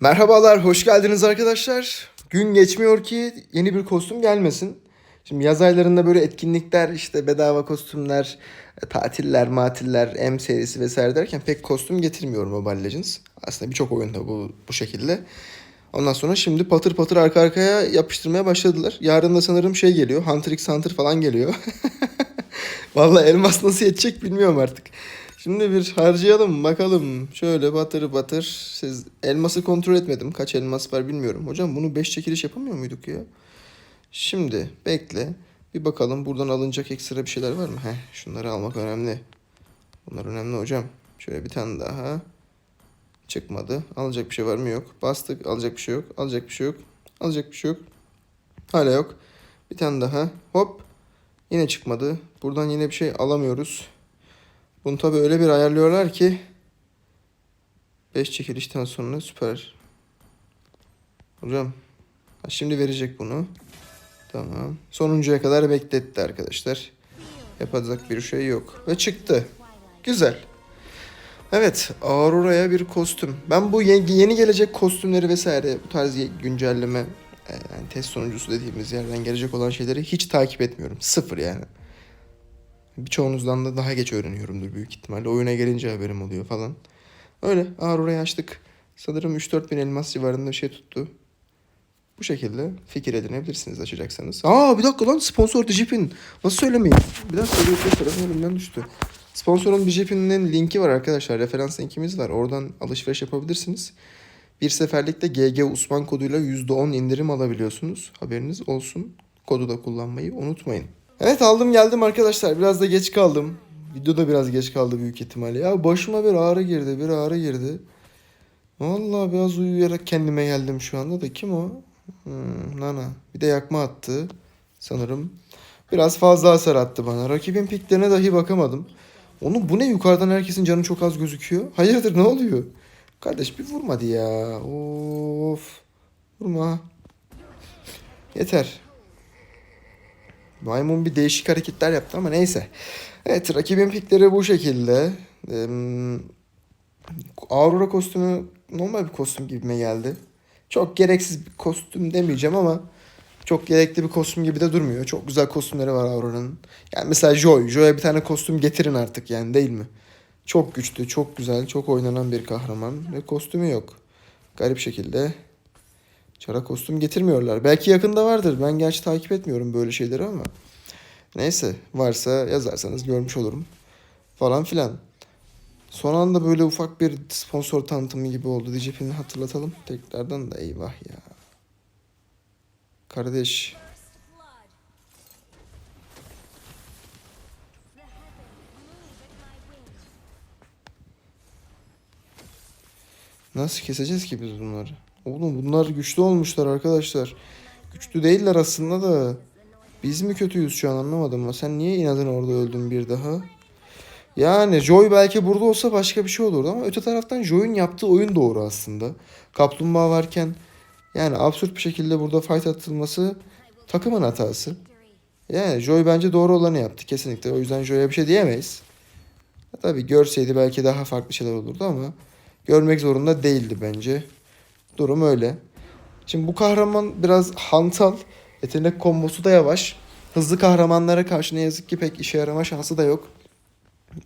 Merhabalar, hoş geldiniz arkadaşlar. Gün geçmiyor ki yeni bir kostüm gelmesin. Şimdi yaz aylarında böyle etkinlikler, işte bedava kostümler, e, tatiller, matiller, M serisi vesaire derken pek kostüm getirmiyor Mobile Legends. Aslında birçok oyunda bu, bu şekilde. Ondan sonra şimdi patır patır arka arkaya yapıştırmaya başladılar. Yarın da sanırım şey geliyor, Hunter x Hunter falan geliyor. Vallahi elmas nasıl yetecek bilmiyorum artık. Şimdi bir harcayalım bakalım. Şöyle batır batır. Siz elması kontrol etmedim. Kaç elmas var bilmiyorum. Hocam bunu 5 çekiliş yapamıyor muyduk ya? Şimdi bekle. Bir bakalım buradan alınacak ekstra bir şeyler var mı? Heh, şunları almak önemli. Bunlar önemli hocam. Şöyle bir tane daha. Çıkmadı. Alacak bir şey var mı? Yok. Bastık. Alacak bir şey yok. Alacak bir şey yok. Alacak bir şey yok. Hala yok. Bir tane daha. Hop. Yine çıkmadı. Buradan yine bir şey alamıyoruz. Bunu tabii öyle bir ayarlıyorlar ki 5 çekilişten sonra süper. Hocam şimdi verecek bunu. Tamam. Sonuncuya kadar bekletti arkadaşlar. Yapacak bir şey yok. Ve çıktı. Güzel. Evet, Aurora'ya bir kostüm. Ben bu ye- yeni gelecek kostümleri vesaire bu tarz güncelleme e, yani test sonucusu dediğimiz yerden gelecek olan şeyleri hiç takip etmiyorum. Sıfır yani. Birçoğunuzdan da daha geç öğreniyorumdur büyük ihtimalle. Oyuna gelince haberim oluyor falan. Öyle Aurora'yı açtık. Sanırım 3-4 bin elmas civarında bir şey tuttu. Bu şekilde fikir edinebilirsiniz açacaksanız. Aa bir dakika lan sponsor Digipin. Nasıl söylemeyin? Bir dakika bir tarafın elimden düştü. Sponsorun Digipin'in linki var arkadaşlar. Referans linkimiz var. Oradan alışveriş yapabilirsiniz. Bir seferlikte GG Usman koduyla %10 indirim alabiliyorsunuz. Haberiniz olsun. Kodu da kullanmayı unutmayın. Evet aldım geldim arkadaşlar. Biraz da geç kaldım. Video da biraz geç kaldı büyük ihtimalle. Ya başıma bir ağrı girdi. Bir ağrı girdi. Vallahi biraz uyuyarak kendime geldim şu anda da. Kim o? Hmm, Nana. Bir de yakma attı. Sanırım. Biraz fazla hasar attı bana. Rakibin piklerine dahi bakamadım. Onun bu ne yukarıdan herkesin canı çok az gözüküyor. Hayırdır ne oluyor? Kardeş bir vurmadı ya. Of. Vurma. Yeter. Maymun bir değişik hareketler yaptı ama neyse. Evet rakibin pikleri bu şekilde. Ee, Aurora kostümü normal bir kostüm gibime geldi. Çok gereksiz bir kostüm demeyeceğim ama çok gerekli bir kostüm gibi de durmuyor. Çok güzel kostümleri var Aurora'nın. Yani mesela Joy. Joy'a bir tane kostüm getirin artık yani değil mi? Çok güçlü, çok güzel, çok oynanan bir kahraman ve kostümü yok. Garip şekilde çara kostüm getirmiyorlar. Belki yakında vardır. Ben gerçi takip etmiyorum böyle şeyleri ama. Neyse varsa yazarsanız görmüş olurum. Falan filan. Son anda böyle ufak bir sponsor tanıtımı gibi oldu. Diyeceğini hatırlatalım. Tekrardan da eyvah ya. Kardeş. Nasıl keseceğiz ki biz bunları? Oğlum bunlar güçlü olmuşlar arkadaşlar. Güçlü değiller aslında da. Biz mi kötüyüz şu an anlamadım ama sen niye inadına orada öldün bir daha? Yani Joy belki burada olsa başka bir şey olurdu ama öte taraftan Joy'un yaptığı oyun doğru aslında. Kaplumbağa varken yani absürt bir şekilde burada fight atılması takımın hatası. Yani Joy bence doğru olanı yaptı kesinlikle. O yüzden Joy'a bir şey diyemeyiz. Tabii görseydi belki daha farklı şeyler olurdu ama görmek zorunda değildi bence. Durum öyle. Şimdi bu kahraman biraz hantal. Yetenek kombosu da yavaş. Hızlı kahramanlara karşı ne yazık ki pek işe yarama şansı da yok.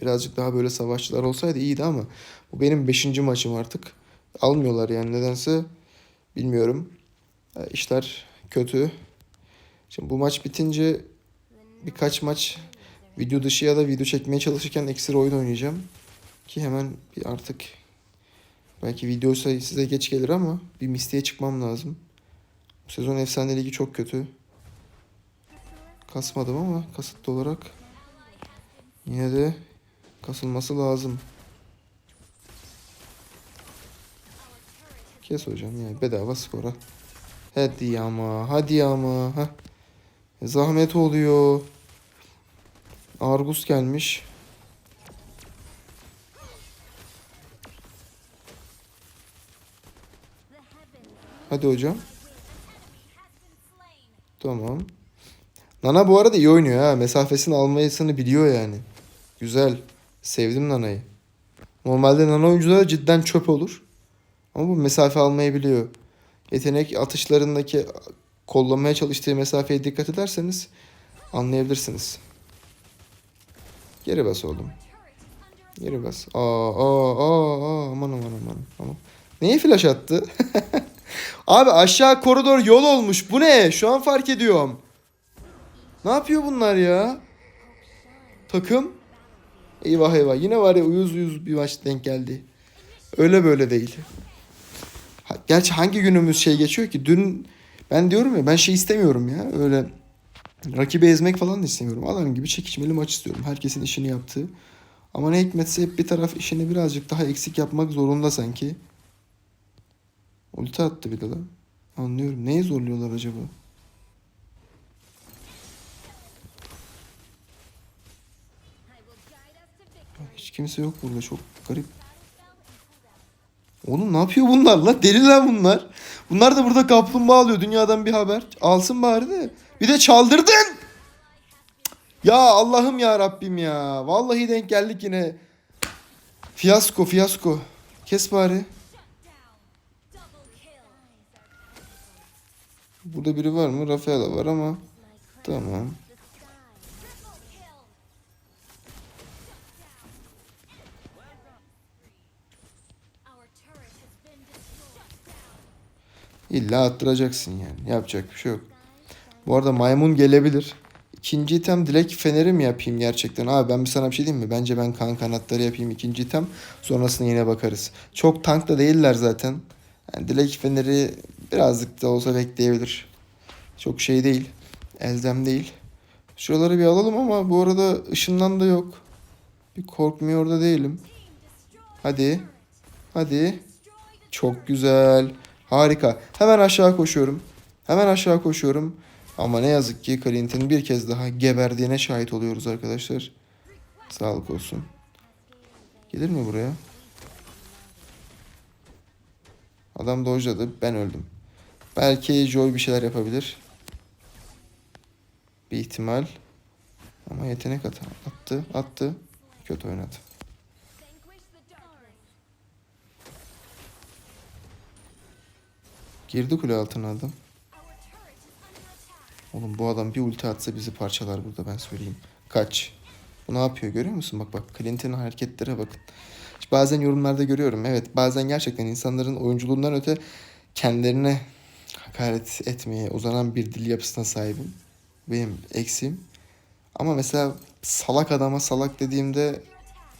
Birazcık daha böyle savaşçılar olsaydı iyiydi ama bu benim 5. maçım artık. Almıyorlar yani nedense bilmiyorum. E, İşler kötü. Şimdi bu maç bitince birkaç maç video dışı ya da video çekmeye çalışırken ekstra oyun oynayacağım. Ki hemen bir artık belki video sayı size geç gelir ama bir mistiğe çıkmam lazım. Bu sezon efsane ligi çok kötü. Kasmadım ama kasıtlı olarak yine de kasılması lazım. Kes hocam yani bedava skora. Hadi ama hadi ama. Heh. Zahmet oluyor. Argus gelmiş. Hadi hocam. Tamam. Nana bu arada iyi oynuyor ha. Mesafesini almayısını biliyor yani. Güzel. Sevdim Nana'yı. Normalde Nana oyuncuları cidden çöp olur. Ama bu mesafe almayı biliyor. Yetenek atışlarındaki kollamaya çalıştığı mesafeye dikkat ederseniz anlayabilirsiniz. Geri bas oğlum. Geri bas. Aa, aa, aa, aa. Aman aman aman. aman. Neyi flash attı? Abi aşağı koridor yol olmuş. Bu ne? Şu an fark ediyorum. Ne yapıyor bunlar ya? Takım. Eyvah eyvah. Yine var ya uyuz uyuz bir maç denk geldi. Öyle böyle değil. Gerçi hangi günümüz şey geçiyor ki? Dün ben diyorum ya ben şey istemiyorum ya. Öyle rakibi ezmek falan da istemiyorum. Adam gibi çekişmeli maç istiyorum. Herkesin işini yaptığı. Ama ne hikmetse hep bir taraf işini birazcık daha eksik yapmak zorunda sanki. Ulti attı bir de lan. Anlıyorum. Neyi zorluyorlar acaba? Hiç kimse yok burada. Çok garip. Oğlum ne yapıyor bunlar la? Deliler bunlar. Bunlar da burada kaplumbağa alıyor. Dünyadan bir haber. Alsın bari de. Bir de çaldırdın. Ya Allah'ım ya Rabbim ya. Vallahi denk geldik yine. Fiyasko fiyasko. Kes bari. Burada biri var mı? Rafaela var ama. Tamam. İlla attıracaksın yani. Yapacak bir şey yok. Bu arada maymun gelebilir. İkinci item dilek feneri mi yapayım gerçekten? Abi ben bir sana bir şey diyeyim mi? Bence ben kan kanatları yapayım ikinci item. Sonrasında yine bakarız. Çok tank da değiller zaten. Yani dilek feneri birazcık da olsa bekleyebilir. Çok şey değil. Elzem değil. Şuraları bir alalım ama bu arada ışından da yok. Bir korkmuyor da değilim. Hadi. Hadi. Çok güzel. Harika. Hemen aşağı koşuyorum. Hemen aşağı koşuyorum. Ama ne yazık ki Clint'in bir kez daha geberdiğine şahit oluyoruz arkadaşlar. Sağlık olsun. Gelir mi buraya? Adam dojladı. Ben öldüm. Belki Joy bir şeyler yapabilir. Bir ihtimal. Ama yetenek at attı. Attı. Kötü oynadı. Girdi kule altına adam. Oğlum bu adam bir ulti atsa bizi parçalar burada ben söyleyeyim. Kaç. Bu ne yapıyor görüyor musun? Bak bak Clint'in hareketlere bakın. İşte bazen yorumlarda görüyorum. Evet bazen gerçekten insanların oyunculuğundan öte kendilerine hakaret etmeye uzanan bir dil yapısına sahibim. Benim eksiğim. Ama mesela salak adama salak dediğimde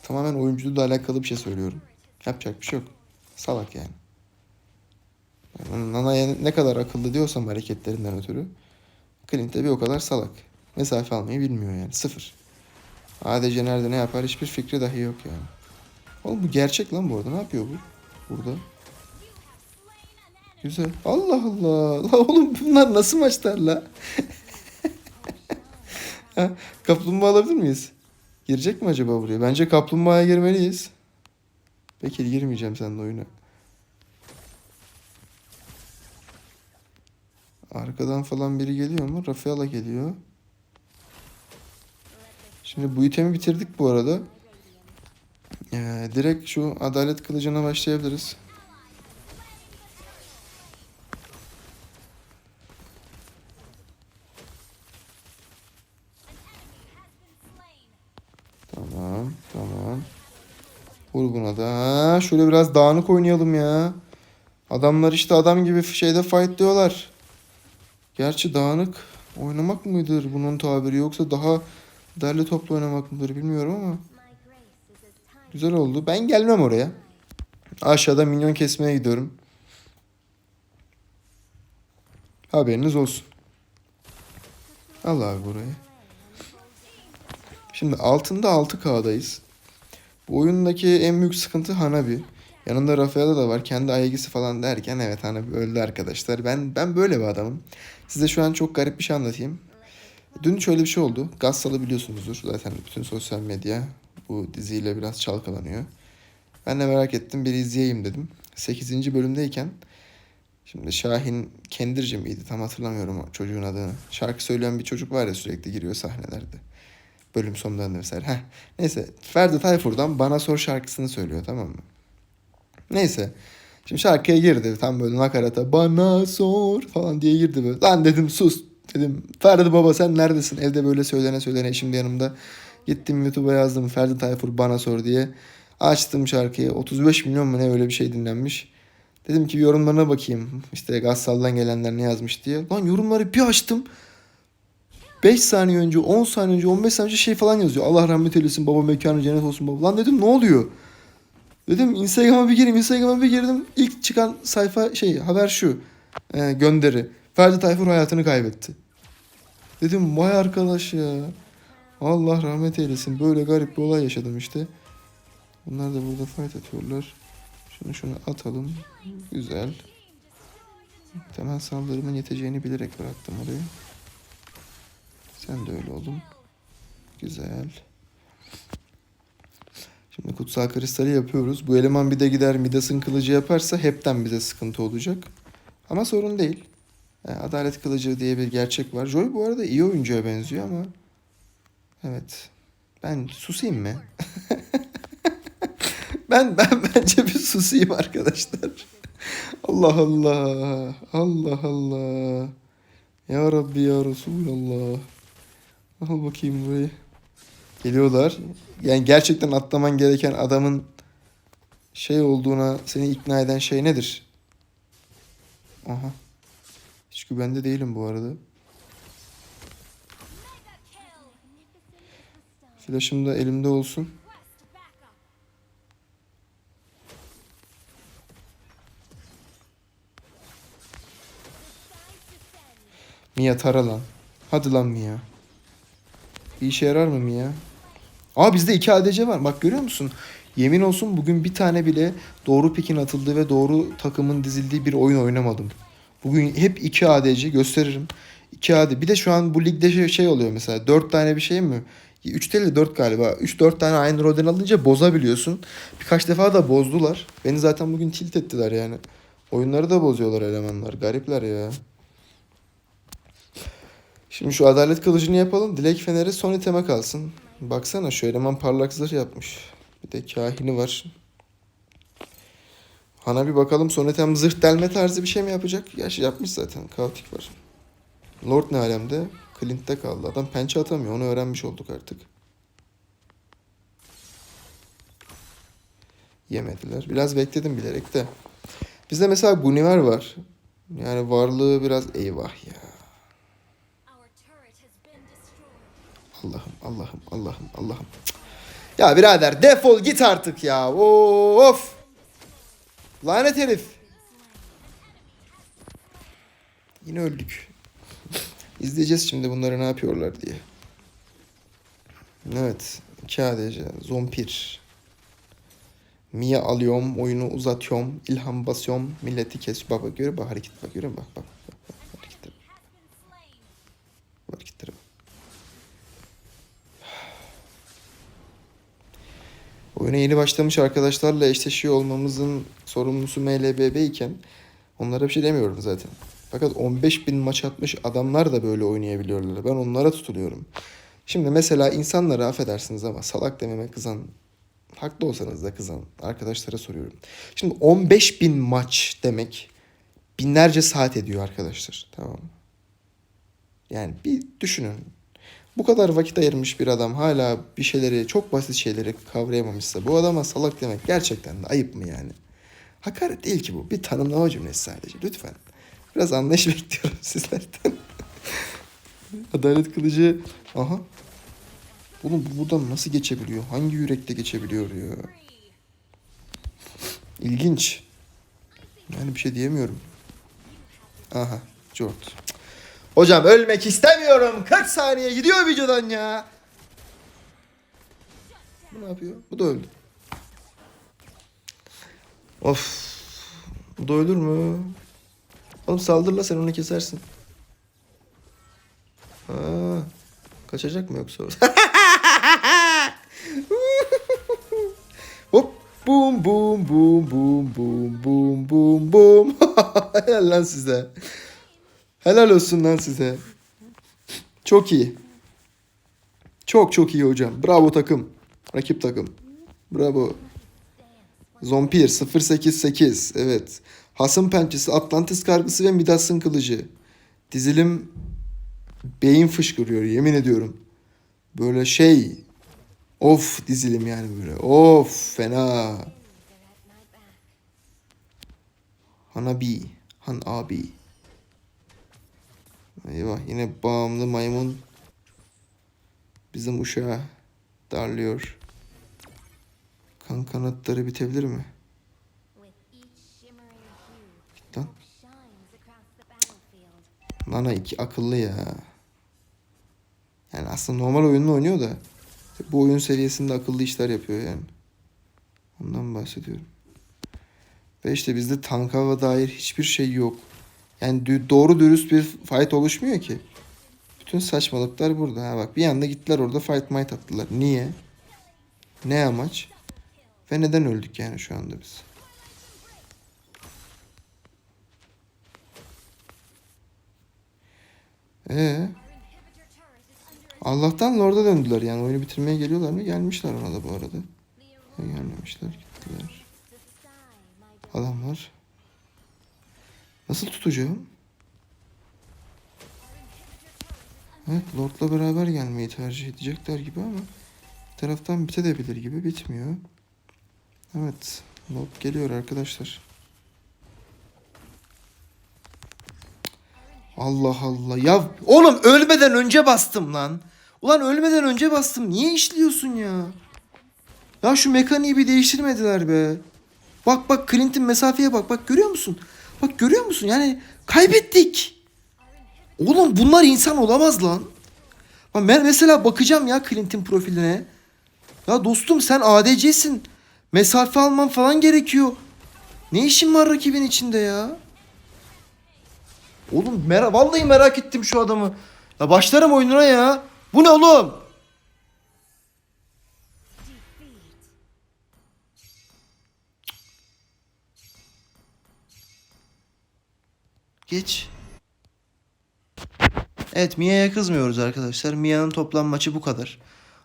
tamamen oyunculuğuyla alakalı bir şey söylüyorum. Yapacak bir şey yok. Salak yani. Yani Nana'ya ne kadar akıllı diyorsam hareketlerinden ötürü. Clint de bir o kadar salak. Mesafe almayı bilmiyor yani. Sıfır. ADC nerede ne yapar hiçbir fikri dahi yok yani. Oğlum bu gerçek lan bu arada. Ne yapıyor bu? Burada. Güzel. Allah Allah. La oğlum bunlar nasıl maçlar la? Kaplumbağa alabilir miyiz? Girecek mi acaba buraya? Bence kaplumbağaya girmeliyiz. Peki girmeyeceğim seninle oyuna. Arkadan falan biri geliyor mu? Rafaela geliyor. Şimdi bu itemi bitirdik bu arada. Ee, direkt şu adalet kılıcına başlayabiliriz. Tamam, tamam. Vur buna da. Şöyle biraz dağınık oynayalım ya. Adamlar işte adam gibi şeyde fight diyorlar. Gerçi dağınık oynamak mıdır bunun tabiri yoksa daha derli toplu oynamak mıdır bilmiyorum ama güzel oldu. Ben gelmem oraya. Aşağıda minyon kesmeye gidiyorum. Haberiniz olsun. Al abi burayı. Şimdi altında 6K'dayız. Bu oyundaki en büyük sıkıntı Hanabi. Yanında Rafaela da var. Kendi aygısı falan derken evet Hanabi öldü arkadaşlar. Ben ben böyle bir adamım. Size şu an çok garip bir şey anlatayım. Dün şöyle bir şey oldu. Gassal'ı biliyorsunuzdur. Zaten bütün sosyal medya bu diziyle biraz çalkalanıyor. Ben de merak ettim. Bir izleyeyim dedim. 8. bölümdeyken şimdi Şahin Kendirci miydi? Tam hatırlamıyorum çocuğun adını. Şarkı söyleyen bir çocuk var ya sürekli giriyor sahnelerde. Bölüm sonlarında vesaire. Heh. Neyse Ferdi Tayfur'dan Bana Sor şarkısını söylüyor tamam mı? Neyse. Şimdi şarkıya girdi tam böyle nakarata bana sor falan diye girdi böyle. Lan dedim sus dedim Ferdi baba sen neredesin? Evde böyle söylene söylene eşim de yanımda. Gittim YouTube'a yazdım Ferdi Tayfur bana sor diye. Açtım şarkıyı 35 milyon mu ne öyle bir şey dinlenmiş. Dedim ki yorumlarına bakayım. İşte Gassal'dan gelenler ne yazmış diye. Lan yorumları bir açtım. 5 saniye önce, 10 saniye önce, 15 saniye önce şey falan yazıyor. Allah rahmet eylesin baba mekanı cennet olsun baba. Lan dedim ne oluyor? Dedim Instagram'a bir gireyim. Instagram'a bir girdim. İlk çıkan sayfa şey haber şu. Ee, gönderi. Ferdi Tayfur hayatını kaybetti. Dedim vay arkadaş ya. Allah rahmet eylesin. Böyle garip bir olay yaşadım işte. Bunlar da burada fight atıyorlar. Şunu şunu atalım. Güzel. Temel saldırımın yeteceğini bilerek bıraktım orayı. Sen de öyle oğlum. Güzel. Şimdi kutsal kristali yapıyoruz. Bu eleman bir de gider Midas'ın kılıcı yaparsa hepten bize sıkıntı olacak. Ama sorun değil. Yani adalet kılıcı diye bir gerçek var. Joy bu arada iyi oyuncuya benziyor ama... Evet. Ben susayım mı? ben ben bence bir susayım arkadaşlar. Allah Allah. Allah Allah. Ya Rabbi ya Resulallah. Al bakayım burayı. Geliyorlar. Yani gerçekten atlaman gereken adamın şey olduğuna seni ikna eden şey nedir? Aha. Hiç güvende değilim bu arada. Flash'ım da elimde olsun. Mia tara lan. Hadi lan Mia. Bir işe yarar mı Mia? Aa bizde iki ADC var. Bak görüyor musun? Yemin olsun bugün bir tane bile doğru pikin atıldığı ve doğru takımın dizildiği bir oyun oynamadım. Bugün hep iki ADC gösteririm. 2 AD. Bir de şu an bu ligde şey, şey oluyor mesela. 4 tane bir şey mi? 3 değil de 4 galiba. 3-4 tane aynı rolden alınca bozabiliyorsun. Birkaç defa da bozdular. Beni zaten bugün tilt ettiler yani. Oyunları da bozuyorlar elemanlar. Garipler ya. Şimdi şu adalet kılıcını yapalım. Dilek feneri son iteme kalsın. Baksana şu eleman parlak zırh yapmış. Bir de kahini var. Hana bir bakalım son item zırh delme tarzı bir şey mi yapacak? Gerçi yapmış zaten. Kaotik var. Lord ne alemde? Clint'te kaldı. Adam pençe atamıyor. Onu öğrenmiş olduk artık. Yemediler. Biraz bekledim bilerek de. Bizde mesela Guniver var. Yani varlığı biraz eyvah ya. Allah'ım Allah'ım Allah'ım Allah'ım. Ya birader defol git artık ya. Of. Lanet herif. Yine öldük. İzleyeceğiz şimdi bunları ne yapıyorlar diye. Evet. 2 ADC. Zompir. Mia alıyorum. Oyunu uzatıyorum. ilham basıyorum. Milleti kes. Baba göre bak hareket bak. Görüyor? Bak bak. bak, bak. Hareketlere bak. Oyuna yeni başlamış arkadaşlarla eşleşiyor olmamızın sorumlusu MLBB iken onlara bir şey demiyorum zaten. Fakat 15 bin maç atmış adamlar da böyle oynayabiliyorlar. Ben onlara tutuluyorum. Şimdi mesela insanlara affedersiniz ama salak dememe kızan, haklı olsanız da kızan arkadaşlara soruyorum. Şimdi 15 bin maç demek binlerce saat ediyor arkadaşlar. Tamam mı? Yani bir düşünün. Bu kadar vakit ayırmış bir adam hala bir şeyleri, çok basit şeyleri kavrayamamışsa bu adama salak demek gerçekten de ayıp mı yani? Hakaret değil ki bu. Bir tanımlama cümlesi sadece. Lütfen. Biraz anlayış bekliyorum sizlerden. Adalet kılıcı. Aha. Oğlum bu buradan nasıl geçebiliyor? Hangi yürekte geçebiliyor ya? İlginç. Yani bir şey diyemiyorum. Aha. Jort. Hocam ölmek istemiyorum. 40 saniye gidiyor videodan ya. Bu ne yapıyor? Bu da öldü. Of. Bu da ölür mü? Oğlum saldırla sen onu kesersin. Ha, kaçacak mı yoksa? Hop. Bum bum bum bum bum bum bum bum. Helal lan size. Helal olsun lan size. Çok iyi. Çok çok iyi hocam. Bravo takım. Rakip takım. Bravo. Zompir 088 evet. Hasım pençesi, Atlantis kargısı ve Midas'ın kılıcı. Dizilim beyin fışkırıyor yemin ediyorum. Böyle şey of dizilim yani böyle. Of fena. Hanabi. Han abi. Eyvah yine bağımlı maymun bizim uşağı darlıyor. Kan kanatları bitebilir mi? Git lan. Nana iki akıllı ya. Yani aslında normal oyununu oynuyor da bu oyun seviyesinde akıllı işler yapıyor yani. Ondan bahsediyorum. Ve işte bizde tanka dair hiçbir şey yok. Yani doğru dürüst bir fight oluşmuyor ki. Bütün saçmalıklar burada. Ha bak bir anda gittiler orada fight might attılar. Niye? Ne amaç? Ve neden öldük yani şu anda biz? Ee, Allah'tan Lord'a döndüler yani oyunu bitirmeye geliyorlar mı? Gelmişler ona da bu arada. Gelmemişler gittiler. Adamlar. Nasıl tutacağım? Evet Lord'la beraber gelmeyi tercih edecekler gibi ama bir taraftan bitebilir gibi bitmiyor. Evet Lord geliyor arkadaşlar. Allah Allah. Ya oğlum ölmeden önce bastım lan. Ulan ölmeden önce bastım. Niye işliyorsun ya? Ya şu mekaniği bir değiştirmediler be. Bak bak Clint'in mesafeye bak. Bak görüyor musun? Bak görüyor musun? Yani kaybettik. Oğlum bunlar insan olamaz lan. Ben mesela bakacağım ya Clint'in profiline. Ya dostum sen ADC'sin. Mesafe alman falan gerekiyor. Ne işin var rakibin içinde ya? Oğlum mer vallahi merak ettim şu adamı. Ya başlarım oyununa ya. Bu ne oğlum? Geç. Evet Mia'ya kızmıyoruz arkadaşlar. Mia'nın toplam maçı bu kadar.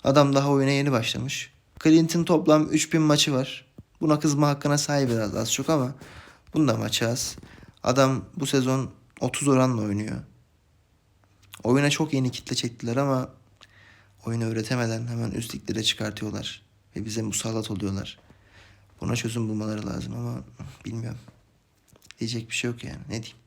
Adam daha oyuna yeni başlamış. Clint'in toplam 3000 maçı var. Buna kızma hakkına sahip biraz az çok ama bunda maçı az. Adam bu sezon 30 oranla oynuyor. Oyuna çok yeni kitle çektiler ama oyunu öğretemeden hemen üst liglere çıkartıyorlar. Ve bize musallat oluyorlar. Buna çözüm bulmaları lazım ama bilmiyorum. Diyecek bir şey yok yani. Ne diyeyim.